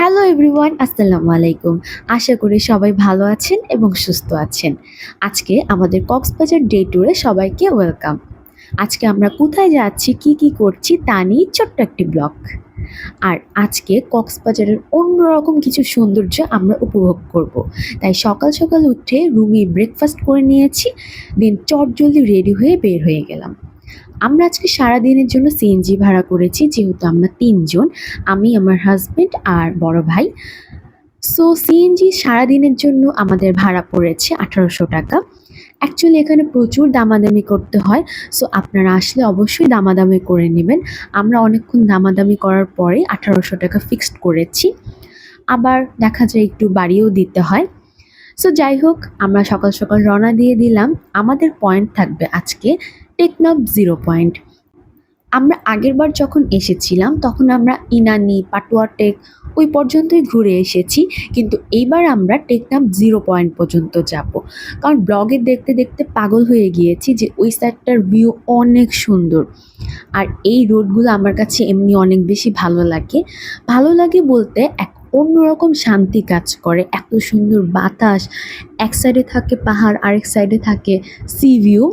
Hello everyone আসসালামু আলাইকুম। আশা করি সবাই ভালো আছেন এবং সুস্থ আছেন। আজকে আমাদের কক্সবাজার ডে ট্যুরে সবাইকে ওয়েলকাম আজকে আমরা কোথায় যাচ্ছি, কি কি করছি তা নিয়ে ছোট্ট একটি ব্লগ আর আজকে কক্সবাজারের অন্যরকম কিছু সৌন্দর্য আমরা উপভোগ করব। তাই সকাল সকাল উঠে রুমে ব্রেকফাস্ট করে নিয়েছি দেন চটজলদি রেডি হয়ে বের হয়ে গেলাম। আমরা আজকে সারা দিনের জন্য সিএনজি ভাড়া করেছি, যেহেতু আমরা তিনজন, আমি, আমার হাজবেন্ড আর বড় ভাই। সো সিএনজি সারাদিনের জন্য আমাদের ভাড়া পড়েছে আঠারোশো টাকা। অ্যাকচুয়ালি এখানে প্রচুর দামাদামি করতে হয় সো আপনারা আসলে অবশ্যই দামাদামি করে নেবেন। আমরা অনেকক্ষণ দামাদামি করার পরে আঠারোশো টাকা ফিক্সড করেছি। আবার দেখা যায় একটু বাড়িয়েও দিতে হয়। সো যাই হোক, আমরা সকাল সকাল রওনা দিয়ে দিলাম। আমাদের পয়েন্ট থাকবে আজকে টেকনাফ জিরো পয়েন্ট। আমরা আগেরবার যখন এসেছিলাম, তখন আমরা ইনানি পাটুয়া টেক ওই পর্যন্তই ঘুরে এসেছি, কিন্তু এইবার আমরা টেকনাফ জিরো পয়েন্ট পর্যন্ত যাব। কারণ ব্লগে দেখতে দেখতে পাগল হয়ে গিয়েছি যে ওই সাইডটার ভিউ অনেক সুন্দর। আর এই রোডগুলো আমার কাছে এমনি অনেক বেশি ভালো লাগে। ভালো লাগে বলতে এক অন্যরকম শান্তি কাজ করে, এত সুন্দর বাতাস, এক সাইডে থাকে পাহাড়, আরেক সাইডে থাকে সি ভিউ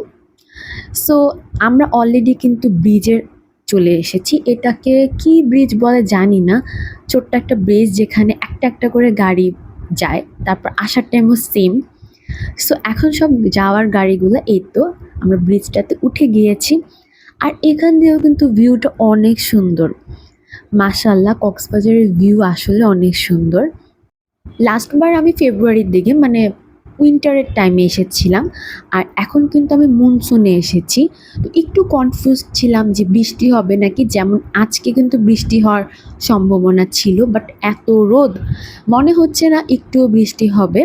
সো আমরা অলরেডি কিন্তু ব্রিজের চলে এসেছি। এটাকে কি ব্রিজ বলে জানি না। ছোট্ট একটা ব্রিজ যেখানে একটা একটা করে গাড়ি যায়। তারপর আসার টাইমও সেম সো এখন সব যাওয়ার গাড়িগুলো এই তো। আমরা ব্রিজটাতে উঠে গিয়েছি। আর এখান দিয়েও কিন্তু ভিউটা অনেক সুন্দর। মাসাল্লাহ কক্সবাজারের ভিউ আসলে অনেক সুন্দর। লাস্টবার আমি ফেব্রুয়ারির দিকে মানে উইন্টারের টাইমে এসেছিলাম, আর এখন কিন্তু আমি মনসুনে এসেছি। তো একটু কনফিউজ ছিলাম যে বৃষ্টি হবে নাকি, যেমন আজকে কিন্তু বৃষ্টি হওয়ার সম্ভাবনা ছিল বাট এত রোদ, মনে হচ্ছে না একটুও বৃষ্টি হবে।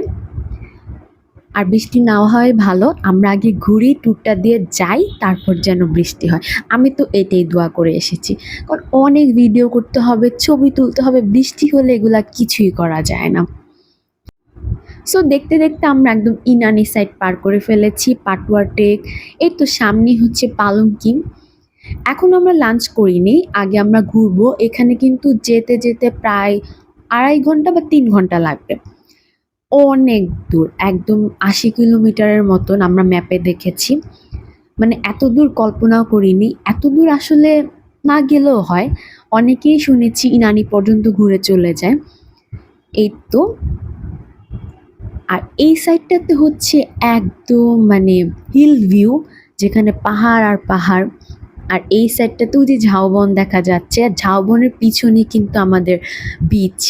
আর বৃষ্টি না হয় ভালো, আমরা আগে ঘুরি ট্যুরটা দিয়ে যাই, তারপর যেন বৃষ্টি হয়। আমি তো এটাই দোয়া করে এসেছি, কারণ অনেক ভিডিও করতে হবে, ছবি তুলতে হবে, বৃষ্টি হলে এগুলা কিছুই করা যায় না। সো দেখতে দেখতে আমরা একদম ইনানি সাইড পার করে ফেলেছি পাটুয়া টেক। এই তো সামনে হচ্ছে পালংকিং এখন আমরা লাঞ্চ করিনি, আগে আমরা ঘুরবো। এখানে কিন্তু যেতে যেতে প্রায় আড়াই ঘণ্টা বা তিন ঘণ্টা লাগবে। অনেক দূর, একদম আশি কিলোমিটারের মতন আমরা ম্যাপে দেখেছি। মানে এত দূর কল্পনাও করিনি। এত দূর আসলে না গেলেও হয়। অনেকেই শুনেছি ইনানি পর্যন্ত ঘুরে চলে যায়। এই তো আর এই সাইডটাতে হচ্ছে একদম মানে হিল ভিউ যেখানে পাহাড় আর পাহাড়। আর এই সাইডটাতেও যে ঝাউবন দেখা যাচ্ছে, আর ঝাউবনের পিছনে কিন্তু আমাদের বিচ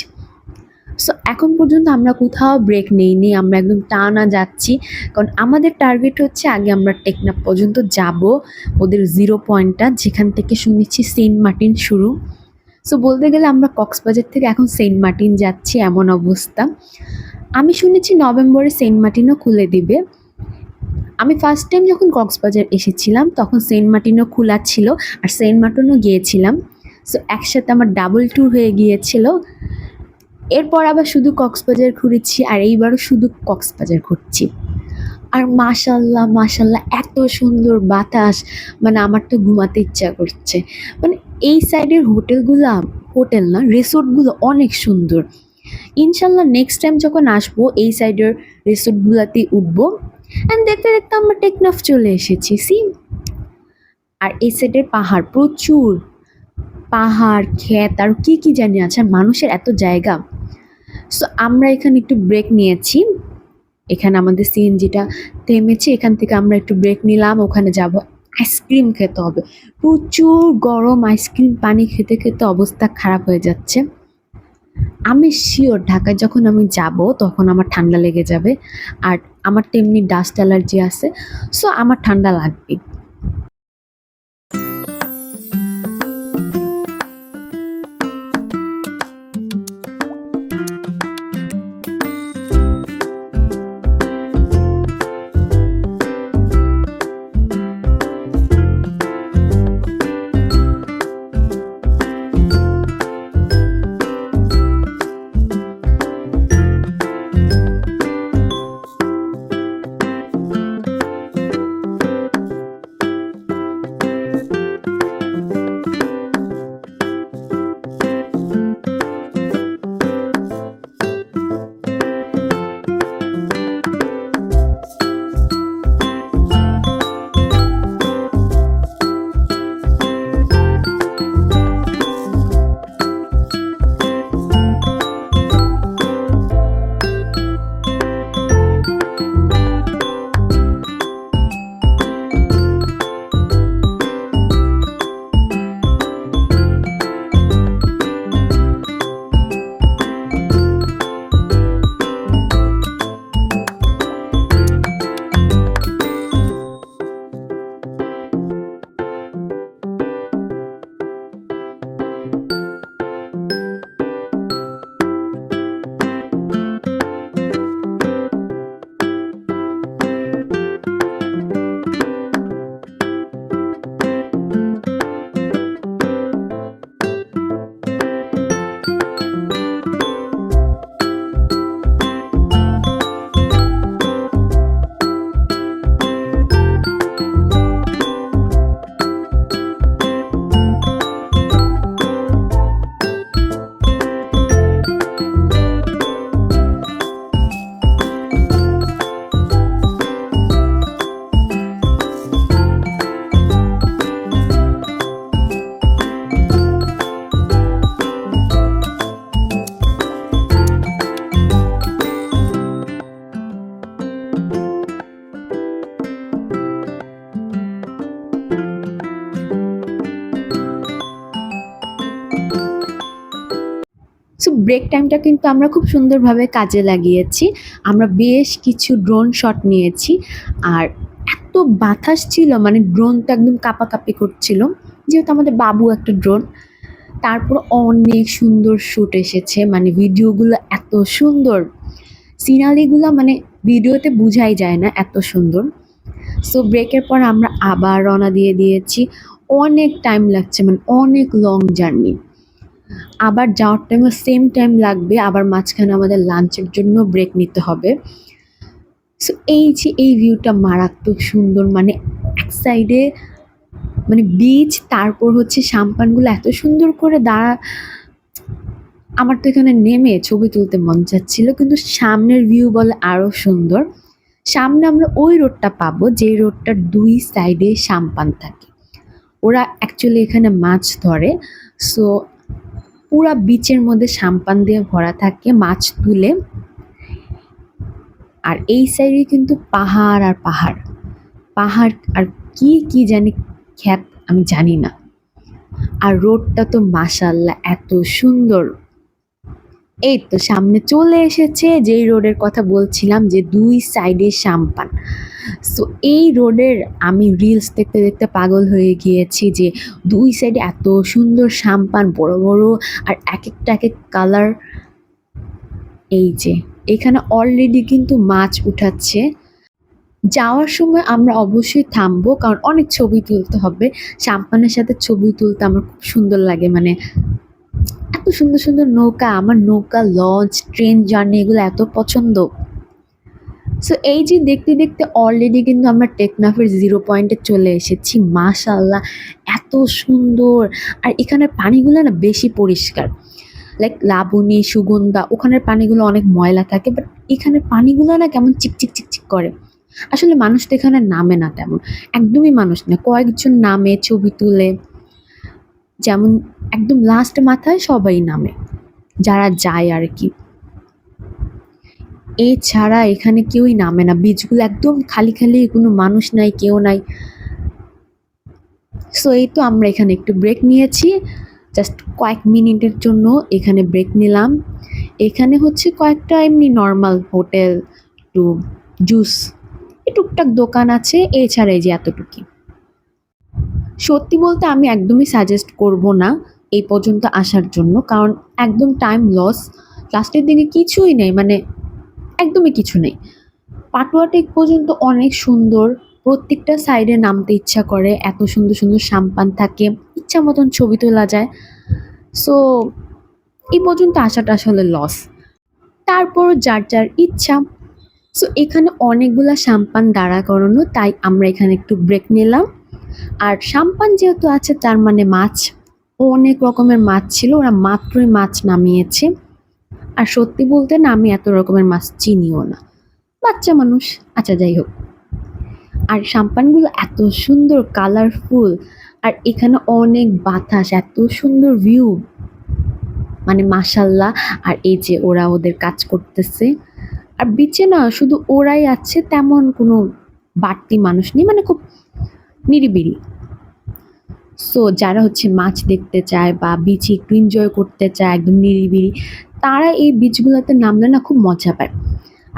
সো এখন পর্যন্ত আমরা কোথাও ব্রেক নেই নেইনি, আমরা একদম টানা যাচ্ছি। কারণ আমাদের টার্গেট হচ্ছে আগে আমরা টেকনাপ পর্যন্ত যাব, ওদের জিরো পয়েন্টটা যেখান থেকে শুনেছি সেন্ট মার্টিন শুরু। সো বলতে গেলে আমরা কক্সবাজার থেকে এখন সেন্ট মার্টিন যাচ্ছি, এমন অবস্থা। আমি শুনেছি নভেম্বরে সেন্ট মার্টিনও খুলে দিবে। আমি ফার্স্ট টাইম যখন কক্সবাজার এসেছিলাম, তখন সেন্ট মার্টিনও খোলা ছিল আর সেন্ট মার্টিনও গিয়েছিলাম। সো একসাথে আমার ডাবল ট্যুর হয়ে গিয়েছিল। এরপর আবার শুধু কক্সবাজার ঘুরেছি আর এইবারও শুধু কক্সবাজার ঘুরছি। আর মাশাল্লাহ মাশাল্লাহ এত সুন্দর বাতাস। মানে আমার তো ঘুমাতে ইচ্ছা করছে। মানে এই সাইডের হোটেলগুলো হোটেল না রিসোর্টগুলো অনেক সুন্দর। ইনশাল্লাহ নেক্সট টাইম যখন আসব, এই সাইডের রিসোর্টগুলোতেই উঠবো। অ্যান্ড দেখতে দেখতে আমরা টেকনাফ চলে এসেছি সি আর এই সাইডের পাহাড়, প্রচুর পাহাড়, ক্ষেত, আর কি কি জানি আছে, আর মানুষের এত জায়গা। সো আমরা এখানে একটু ব্রেক নিয়েছি। এখানে আমাদের সিএনজিটা থেমেছে, এখান থেকে আমরা একটু ব্রেক নিলাম, ওখানে যাব। আইসক্রিম খেতে হবে। প্রচুর গরম আইসক্রিম পানি খেতে খেতে অবস্থা খারাপ হয়ে যাচ্ছে। আমি শিওর ঢাকায় যখন আমি যাব তখন আমার ঠান্ডা লেগে যাবে। আর আমার তেমনি ডাস্ট অ্যালার্জি আছে সো আমার ঠান্ডা লাগবে ব্রেক টাইমটা কিন্তু আমরা খুব সুন্দরভাবে কাজে লাগিয়েছি। আমরা বেশ কিছু ড্রোন শট নিয়েছি। আর এত বাতাস ছিল মানে ড্রোনটা একদম কাঁপাকাঁপি করছিল। যেহেতু আমাদের বাবু একটা ড্রোন তারপর অনেক সুন্দর শ্যুট এসেছে। মানে ভিডিওগুলো এত সুন্দর। সিনারিগুলো মানে ভিডিওতে বোঝাই যায় না এত সুন্দর। সো ব্রেকের পর আমরা আবার রওনা দিয়ে দিয়েছি। অনেক টাইম লাগছে মানে অনেক লং জার্নি আবার যাওয়ার টাইমও সেম টাইম লাগবে, আবার মাঝখানে আমাদের লাঞ্চের জন্য ব্রেক নিতে হবে। সো এই যে এই ভিউটা মারাত্মক সুন্দর মানে এক সাইডে মানে বিচ তারপর হচ্ছে সাম্পানগুলো এত সুন্দর করে দাঁড়া, আমার তো এখানে নেমে ছবি তুলতে মন চাচ্ছিল, কিন্তু সামনের ভিউ বলে আরও সুন্দর। সামনে আমরা ওই রোডটা পাবো যে রোডটার দুই সাইডে সাম্পান থাকে। ওরা অ্যাকচুয়ালি এখানে মাছ ধরে সো পুরা বিচের মধ্যে সাম্পান দিয়ে ভরা থাকে, মাছ তুলে। আর এই সাইডে কিন্তু পাহাড় আর পাহাড়। পাহাড় আর কি কি জানি খ্যাত আমি জানি না। আর রোডটা তো মাসাল্লাহ এত সুন্দর। এই তো সামনে চলে এসেছে, যেই রোডের কথা বলছিলাম যে দুই সাইডে সাম্পান। সো এই রোডের আমি রিলস দেখতে দেখতে পাগল হয়ে গিয়েছি যে দুই সাইডে এত সুন্দর সাম্পান, বড় বড় আর এক একটা এক এক কালার এই যে, এখানে অলরেডি কিন্তু মাছ উঠাচ্ছে। যাওয়ার সময় আমরা অবশ্যই থামবো, কারণ অনেক ছবি তুলতে হবে। সাম্পানের সাথে ছবি তুলতে আমার খুব সুন্দর লাগে মানে এত সুন্দর সুন্দর নৌকা, আমার নৌকা, লঞ্চ, ট্রেন জার্নি এগুলো এত পছন্দ। সো এই যে দেখতে দেখতে অলরেডি কিন্তু আমরা টেকনাফের জিরো পয়েন্টে চলে এসেছি মাশাল্লাহ এত সুন্দর। আর এখানের পানিগুলো না বেশি পরিষ্কার। লাইক লাবণী, সুগন্ধা, ওখানের পানিগুলো অনেক ময়লা থাকে বাট এখানের পানিগুলো না কেমন চিকচিক চিকচিক করে। আসলে মানুষ তো এখানে নামে না তেমন, একদমই মানুষ না, কয়েকজন নামে, ছবি তুলে। যেমন একদম লাস্ট মাথায় সবাই নামে, যারা যায় আর কি। এছাড়া এখানে কেউই নামে না বীজগুলো একদম খালি খালি, কোনো মানুষ নাই, কেউ নাই। সো এই তো আমরা এখানে একটু ব্রেক নিয়েছি। জাস্ট কয়েক মিনিটের জন্য এখানে ব্রেক নিলাম। এখানে হচ্ছে কয়েকটা এমনি নর্মাল হোটেল টু জুস টুকটাক দোকান আছে, এছাড়া এই যে এতটুকুই। সত্যি বলতে আমি একদমই সাজেস্ট করব না এই পর্যন্ত আসার জন্য, কারণ একদম টাইম লস লাস্টের দিকে কিছুই নেই মানে একদমই কিছু নেই। পাটুয়া টেক পর্যন্ত অনেক সুন্দর, প্রত্যেকটা সাইডে নামতে ইচ্ছা করে, এত সুন্দর সুন্দর সাম্পান থাকে, ইচ্ছা মতন ছবি তোলা যায়। সো এই পর্যন্ত আসাটা আসলে লস তারপর যার যার ইচ্ছা সো এখানে অনেকগুলা সাম্পান দাঁড়া করানো, তাই আমরা এখানে একটু ব্রেক নিলাম। আর সাম্পান যেহেতু আছে, তার মানে মাছ অনেক রকমের মাছ ছিল, ওরা মাত্রই মাছ নামিয়েছে। আর সত্যি বলতে না, আমি এত রকমের মাছ চিনিও না। বাচ্চা মানুষ আচ্ছা যাই হোক। আর সাম্পানগুলো এত সুন্দর কালারফুল আর এখানে অনেক বাতাস, এত সুন্দর ভিউ মানে মাসাল্লাহ আর এই যে ওরা ওদের কাজ করতেছে। আর বিচে না, শুধু ওরাই আছে, তেমন কোনো বাড়তি মানুষ নেই। মানে খুব নিরিবিলি। সো যারা হচ্ছে মাছ দেখতে চায় বা বিচে একটু এনজয় করতে চায়, একদম নিরিবিলি, তারা এই বিচগুলোতে নামলে না খুব মজা পায়।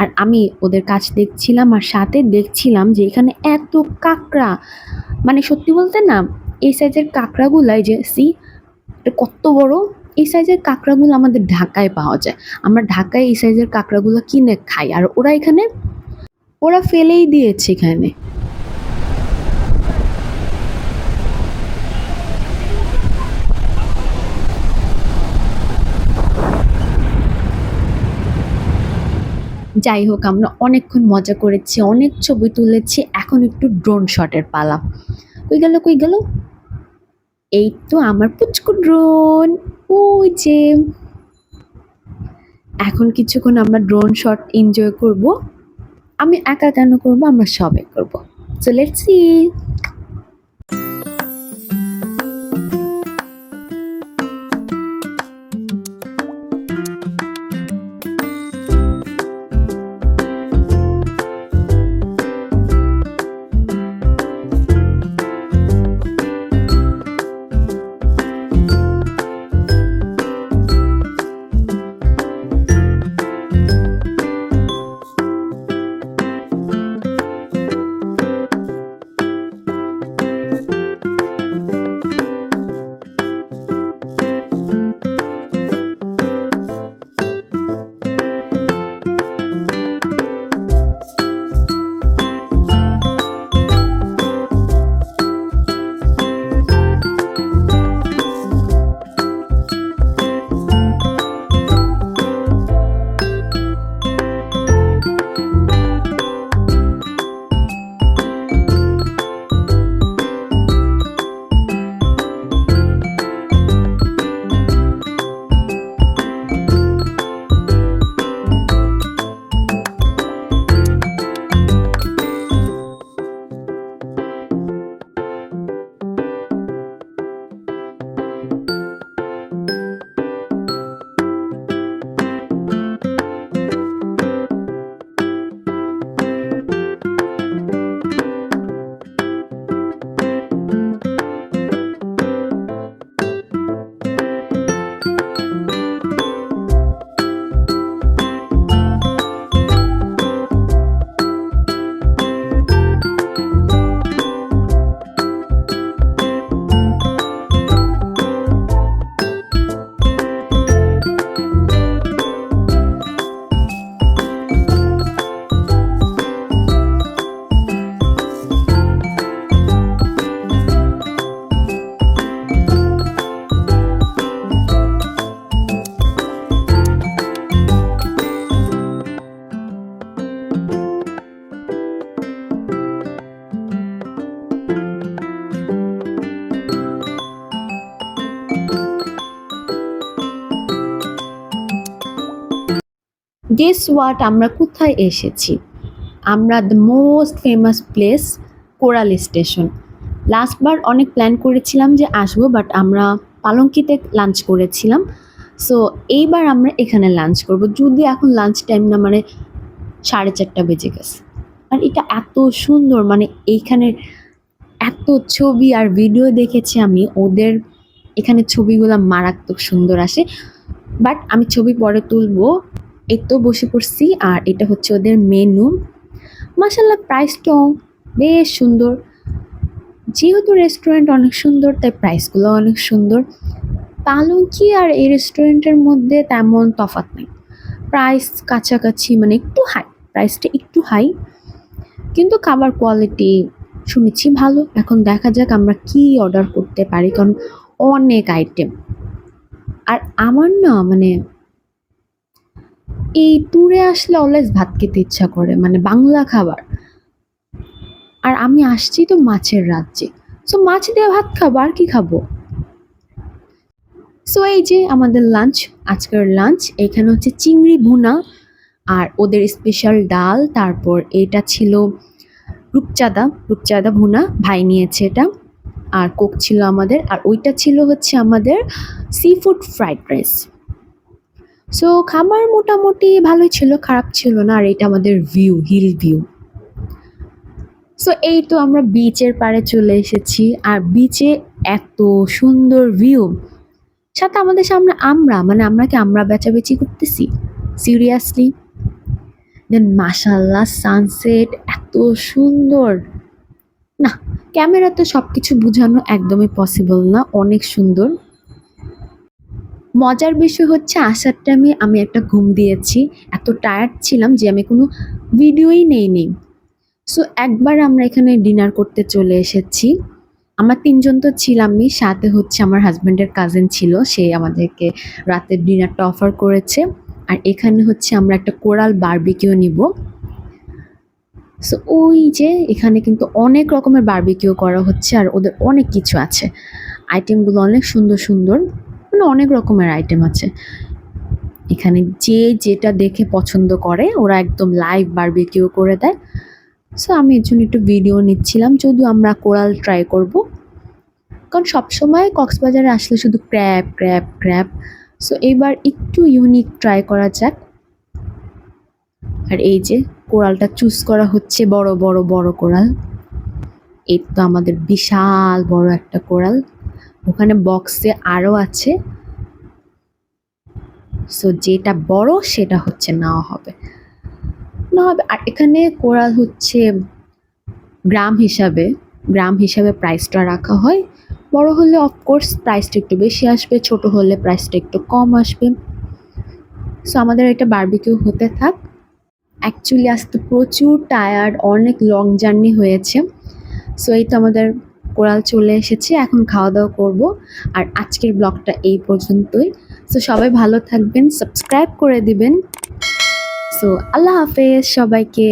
আর আমি ওদের কাছ দেখছিলাম আর সাথে দেখছিলাম যে এখানে এত কাঁকড়া মানে সত্যি বলতে না, এই সাইজের কাঁকড়াগুলাই যে সি কত বড়? এই সাইজের কাঁকড়াগুলো আমাদের ঢাকায় পাওয়া যায়। আমরা ঢাকায় এই সাইজের কাঁকড়াগুলো কিনে খাই। আর ওরা এখানে, ওরা ফেলেই দিয়েছে এখানে। যাই হোক, আমরা অনেকক্ষণ মজা করেছি, অনেক ছবি তুলেছি, এখন একটু ড্রোন শটের পালা। কই গেল কই গেল? এই তো আমার পুচকু ড্রোন ওই যে। এখন কিছুক্ষণ আমরা ড্রোন শট এনজয় করব। আমি একা কেন করব? আমরা সবাই করব। So let's see guess what আমরা কোথায় এসেছি? আমরা the most famous place coral station লাস্টবার অনেক প্ল্যান করেছিলাম যে আসব বাট আমরা পালঙ্কিতে লাঞ্চ করেছিলাম। সো এইবার আমরা এখানে লাঞ্চ করব। যদি এখন লাঞ্চ টাইম না মানে সাড়ে চারটা বেজে গেছে। আর এটা এত সুন্দর মানে এইখানে এত ছবি আর ভিডিও দেখেছি আমি। ওদের এখানে ছবিগুলো মারাত্মক সুন্দর আসে। বাট আমি ছবি পরে তুলবো। এই তো বসে পড়ছি আর এটা হচ্ছে ওদের মেনু মাসাল্লাহ প্রাইসটাও বেশ সুন্দর। যেহেতু রেস্টুরেন্ট অনেক সুন্দর, তাই প্রাইসগুলো অনেক সুন্দর। পালঙ্কি আর এই রেস্টুরেন্টের মধ্যে তেমন তফাৎ নেই। প্রাইস কাছাকাছি মানে একটু হাই প্রাইসটা একটু হাই কিন্তু খাবার কোয়ালিটি শুনেছি ভালো। এখন দেখা যাক আমরা কি অর্ডার করতে পারি, কারণ অনেক আইটেম আর আমার না মানে এই ট্যুরে আসলে অলওয়েজ ভাত খেতে ইচ্ছা করে মানে বাংলা খাবার। আর আমি আসছি তো মাছের রাজ্যে। সো মাছ দিয়ে ভাত খাব, আর কি খাব? সো এই যে আমাদের লাঞ্চ আজকের লাঞ্চ এখানে হচ্ছে চিংড়ি ভুনা আর ওদের স্পেশাল ডাল, তারপর এটা ছিল রূপচাঁদা রূপচাঁদা ভুনা, ভাই নিয়েছে এটা, আর কোক ছিল আমাদের, আর ওইটা ছিল হচ্ছে আমাদের sea food fried rice so খাবার মোটামুটি ভালোই ছিল, খারাপ ছিল না, আর এটা আমাদের ভিউ হিল ভিউ সো এই তো আমরা বিচের পাড়ে চলে এসেছি, আর বিচে এত সুন্দর ভিউ সাথে আমাদের সামনে আমরা মানে আমরা কি আমরা বেচাবেচি করতেছি? সিরিয়াসলি দেন মাসাল্লাহ সানসেট এত সুন্দর। না ক্যামেরাতে সব কিছু বোঝানো একদমই পসিবল না, অনেক সুন্দর। মজার বিষয় হচ্ছে আসার টাইমে আমি একটা ঘুম দিয়েছি। এত টায়ার্ড ছিলাম যে আমি কোনো ভিডিওই নেই নেইনি। সো একবার আমরা এখানে ডিনার করতে চলে এসেছি। আমার তিনজন তো ছিলামই, সাথে হচ্ছে আমার হাজব্যান্ডের কাজিন ছিল, সে আমাদেরকে রাতের ডিনারটা অফার করেছে। আর এখানে হচ্ছে আমরা একটা কোরাল বারবিকিউ নিব। সো ওই যে এখানে কিন্তু অনেক রকমের বারবিকিউ করা হচ্ছে আর ওদের অনেক কিছু আছে। আইটেমগুলো অনেক সুন্দর সুন্দর। মানে অনেক রকমের আইটেম আছে। এখানে যে যেটা দেখে পছন্দ করে, ওরা একদম লাইভ বারবিকিউ করে দেয়। সো আমি এর জন্য একটু ভিডিও নিচ্ছিলাম, যদিও আমরা কোরাল ট্রাই করব। কারণ সবসময় কক্সবাজারে আসলে শুধু ক্র্যাপ ক্র্যাপ ক্র্যাপ সো এবার একটু ইউনিক ট্রাই করা যাক। আর এই যে কোরালটা চুজ করা হচ্ছে, বড় বড় বড় কোরাল। এই তো আমাদের বিশাল বড় একটা কোরাল। ওখানে বক্সে আরও আছে। সো যেটা বড়, সেটা হচ্ছে নেওয়া হবে। না হবে। আর এখানে কোরাল হচ্ছে গ্রাম হিসাবে। গ্রাম হিসাবে প্রাইসটা রাখা হয়। বড় হলে অফকোর্স প্রাইসটা একটু বেশি আসবে। ছোট হলে প্রাইসটা একটু কম আসবে। সো আমাদের এটা বারবিকিউ হতে থাক। অ্যাকচুয়ালি আজকে প্রচুর টায়ার্ড অনেক লং জার্নি হয়েছে। সো এই তো আমাদের কোরাল চলে এসেছে, এখন খাওয়া দাওয়া করব। আর আজকের ব্লগটা এই পর্যন্তই। সো সবাই ভালো থাকবেন, সাবস্ক্রাইব করে দিবেন। সো আল্লাহ হাফেজ সবাইকে।